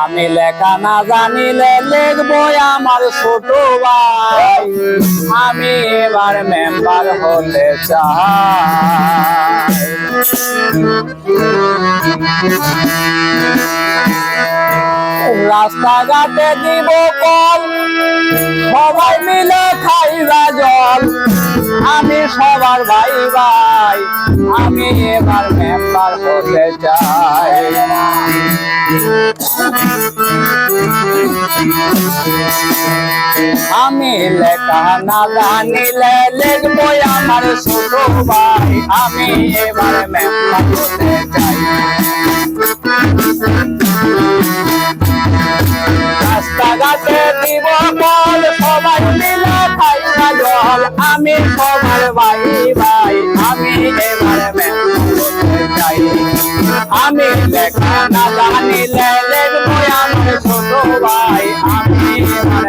আমি লেখা না জানিলে লিখব আমার ছোট ভাই। আমি এবার মেম্বার হতে চাই। রাস্তাঘাটে দিব কল, সবাই মিলে আমি সবার ভাই ভাই, আমি এবার মেম্বার হতে চাই। আমি লেখা না জানিলে লিখব আমার ছোট ভাই, আমি এবার মেম্বার হতে চাই। রাস্তাঘাটে দিব খাইবা আমি সবার ভাই ভাই, আমি এবার চাই। আমি লেখা না জানিলে লিখব আমার ছোট ভাই, আমি এবার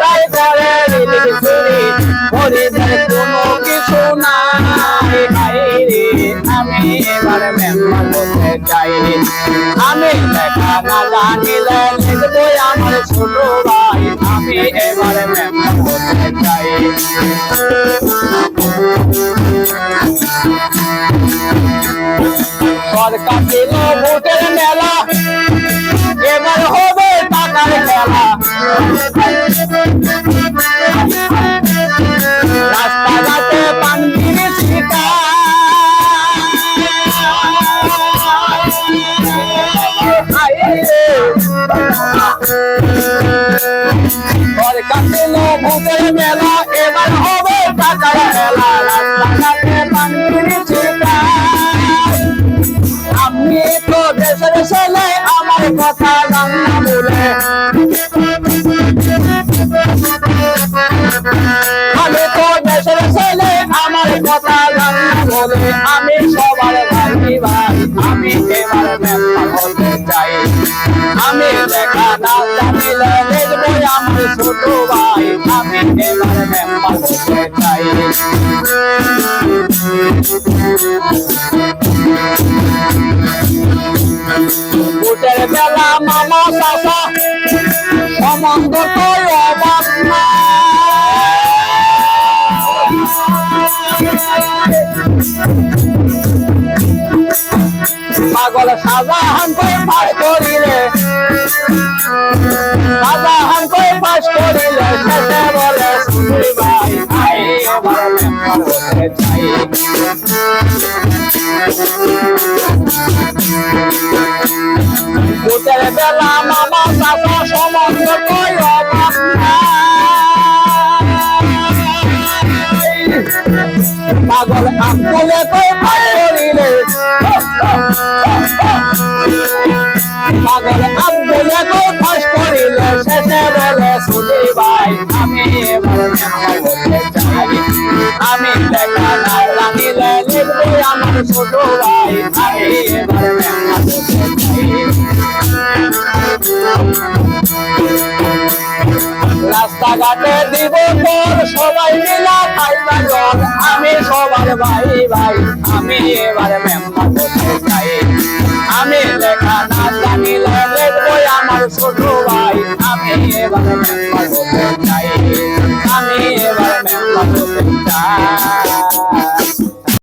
হতে চাই আমি লেখা না আমার ছোট ভাই। আমি এবার সরকার মেলা, এবার হবে টাকার খেলা। সরকার দিল ভোটের মেলা, এবার হবে টাকার খেলা রাস্তাঘাটে পানকির ছিটা আমি তো দেশের ছেলে, আমার কথা রান্না বলে। আমি তো দেশের ছেলে, আমার কথা রান্না বলে। আমি সবার ভাই ভাই আমি এবার মেম্বার হতে চাই। আমি লেখা না জানিলে লিখব আমার ছোট ভাই আমি এবার মেম্বার হতে চাই। পাগল সাজাহান কই পাস করিলে সাজাহান কই পাস করিলে শেষে বলে শুনি ভাই চাই বেলা মামা কই পাগল আমলে কই রাস্তাঘাটে দিব তোর সবাই মিলা খাইবা জল। আমি সবার ভাই ভাই, আমি এবার মেম্বার হতে চাই। আমি লেখা